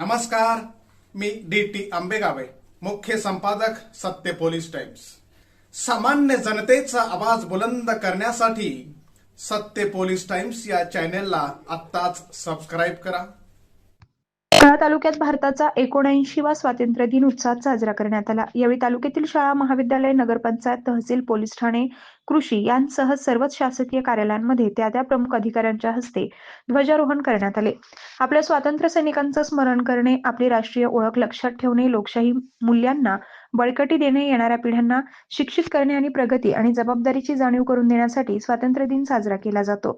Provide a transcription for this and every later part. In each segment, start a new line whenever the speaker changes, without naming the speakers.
नमस्कार मी D T आंबेगावे मुख्य संपादक सत्य पोलीस टाइम्स. सामान्य जनतेचा आवाज बुलंद करण्यासाठी सत्य पोलीस टाइम्स या चॅनेलला आत्ताच सबस्क्राईब करा.
शाळा तालुक्यात भारताचा एकोणऐंशीवा स्वातंत्र्य दिन उत्साहात साजरा करण्यात आला. यावेळी तालुक्यातील शाळा महाविद्यालय नगरपंचायत तहसील पोलीस ठाणे कृषी यांसह सर्वच शासकीय कार्यालयांमध्ये त्या त्या प्रमुख अधिकाऱ्यांच्या हस्ते ध्वजारोहण करण्यात आले. आपल्या स्वातंत्र्य सैनिकांचं स्मरण करणे आपली राष्ट्रीय ओळख लक्षात ठेवणे लोकशाही मूल्यांना बळकटी देणे येणाऱ्या पिढ्यांना शिक्षित करणे आणि प्रगती आणि जबाबदारीची जाणीव करून देण्यासाठी स्वातंत्र्य दिन साजरा केला जातो.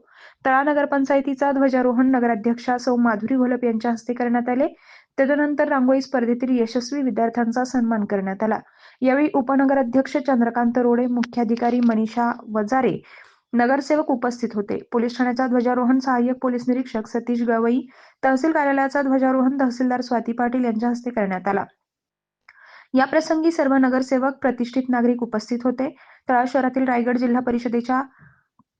तळा नगरपंचायतीचा ध्वजारोहण नगराध्यक्षा सौ माधुरी घोलप यांच्या हस्ते करण्यात आले. त्यानंतर रांगोळी स्पर्धेतील यशस्वी विद्यार्थ्यांचा सन्मान करण्यात आला. यावेळी उपनगराध्यक्ष चंद्रकांत रोडे मुख्याधिकारी मनीषा वजारे नगरसेवक उपस्थित होते. पोलीस ठाण्याचा ध्वजारोहण सहाय्यक पोलीस निरीक्षक सतीश गवई तहसील कार्यालयाचा ध्वजारोहण तहसीलदार स्वाती पाटील यांच्या हस्ते करण्यात आला. या प्रसंगी सर्व नगरसेवक प्रतिष्ठित नागरिक उपस्थित होते. तळा शहरातील रायगड जिल्हा परिषदेच्या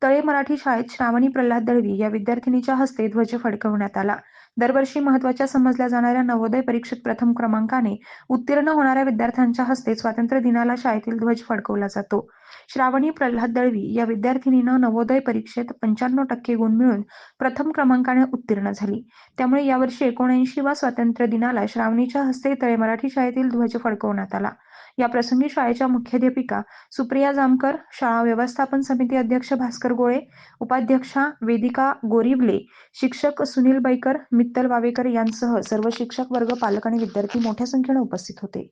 तळे मराठी शाळेत श्रावणी प्रल्हाद दळवी या विद्यार्थिनीच्या हस्ते ध्वज फडकवण्यात आला. दरवर्षी महत्त्वाच्या समजल्या जाणाऱ्या नवोदय परीक्षेत प्रथम क्रमांकाने उत्तीर्ण होणाऱ्या विद्यार्थ्यांच्या हस्ते स्वातंत्र्य दिनाला शाळेतील ध्वज फडकवला जातो. श्रावणी प्रल्हाद दळवी या विद्यार्थिनीनं नवोदय परीक्षेत पंच्याण्णव टक्के गुण मिळून प्रथम क्रमांकाने उत्तीर्ण झाली. त्यामुळे यावर्षी एकोणऐंशी वा स्वातंत्र्य दिनाला श्रावणीच्या हस्ते तळे मराठी शाळेतील ध्वज फडकवण्यात आला. या प्रसंगी शाळेच्या मुख्याध्यापिका सुप्रिया जामकर शाळा व्यवस्थापन समिती अध्यक्ष भास्कर गोळे उपाध्यक्षा वेदिका गोरिवले शिक्षक सुनील बैकर मित्तल वावेकर यांसह सर्व शिक्षक वर्ग पालक आणि विद्यार्थी मोठ्या संख्येने उपस्थित होते.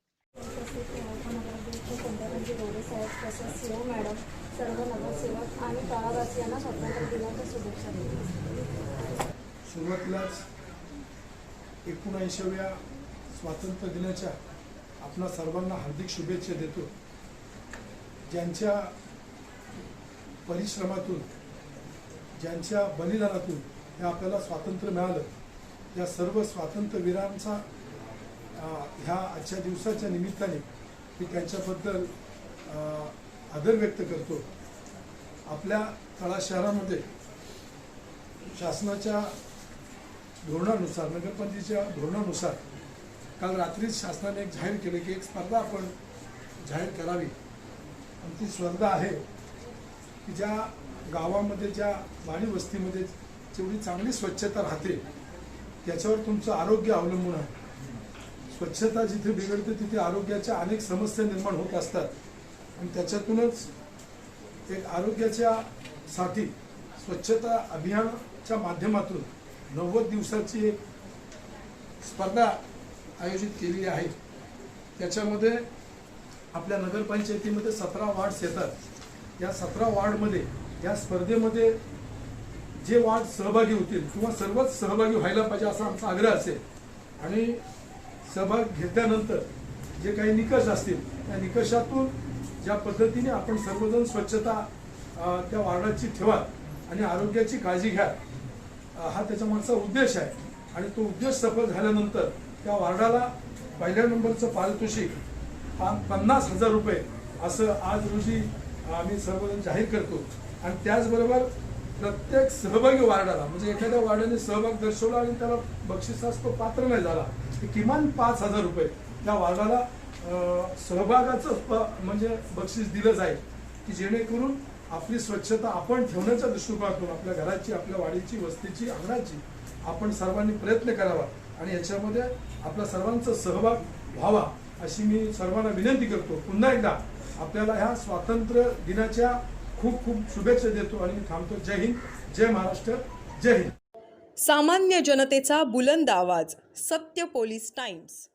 सुरुवातीलाच एकोणऐंशीव्या स्वातंत्र्य दिनाच्या आपणा सर्वांना हार्दिक शुभेच्छा देतो. ज्यांच्या परिश्रमातून ज्यांच्या बलिदानातून हे आपल्याला स्वातंत्र्य मिळालं या सर्व स्वातंत्र्यवीरांचा ह्या आजच्या दिवसाच्या निमित्ताने मी त्यांच्याबद्दल आदर व्यक्त करतो. आपल्या तळा शहरामध्ये शासनाच्या धोरणानुसार नगरपंचायतीच्या धोरणानुसार काल रात्रीच शासनाने एक जाहीर केले की एक स्पर्धा आपण जाहीर करावी. आणि ती स्पर्धा आहे की ज्या गावामध्ये ज्या वाणी वस्तीमध्ये जेवढी चांगली स्वच्छता राहते त्याच्यावर तुमचं आरोग्य अवलंबून आहे. स्वच्छता जिथे बिघडते तिथे आरोग्याच्या अनेक समस्या निर्माण होत असतात. आणि त्याच्यातूनच एक आरोग्याच्या साठी स्वच्छता अभियानाच्या माध्यमातून नव्वद दिवसाची एक स्पर्धा आयोजित केलेली आहे. त्याच्यामध्ये आपल्या नगरपंचायतीमध्ये सतरा वार्ड्स येतात. या सतरा वार्डमध्ये या स्पर्धेमध्ये जे वार्ड सहभागी होतील किंवा सर्वच सहभागी व्हायला पाहिजे असा आमचा आग्रह असेल. आणि सहभाग घेतल्यानंतर जे काही निकष असतील त्या निकषातून ज्या पद्धतीने आपण सर्वजण स्वच्छता त्या वार्डाची ठेवा आणि आरोग्याची काळजी घ्या हा त्याच्या मागचा उद्देश आहे. आणि तो उद्देश सफल झाल्यानंतर त्या वार्डाला पहिल्या नंबरचं पारितोषिक पा- पन्नास हजार रुपये असं आज रोजी आम्ही सर्वजण जाहीर करतो. आणि त्याचबरोबर प्रत्येक सहभागी वार्डाला म्हणजे एखाद्या वार्डाने सहभाग दर्शवला आणि त्याला बक्षिसास तो पात्र नाही झाला की किमान पाच हजार रुपये त्या वार्डाला सहभागाचं प- म्हणजे बक्षीस दिलं जाईल की जेणेकरून आपली स्वच्छता आपण ठेवण्याच्या दृष्टिकोनातून आपल्या घराची आपल्या वाडीची वस्तीची अंगणाची आपण सर्वांनी प्रयत्न करावा. आणि याच्यामध्ये आपला सर्वांचा सहभाग व्हावा अशी मी सर्वांना विनंती करतो. पुन्हा एकदा आपल्याला ह्या स्वातंत्र्य दिनाच्या खूप खूप शुभेच्छा देतो आणि थांबतो. जय हिंद जय महाराष्ट्र जय हिंद.
सामान्य जनतेचा बुलंद आवाज सत्य पोलीस टाइम्स.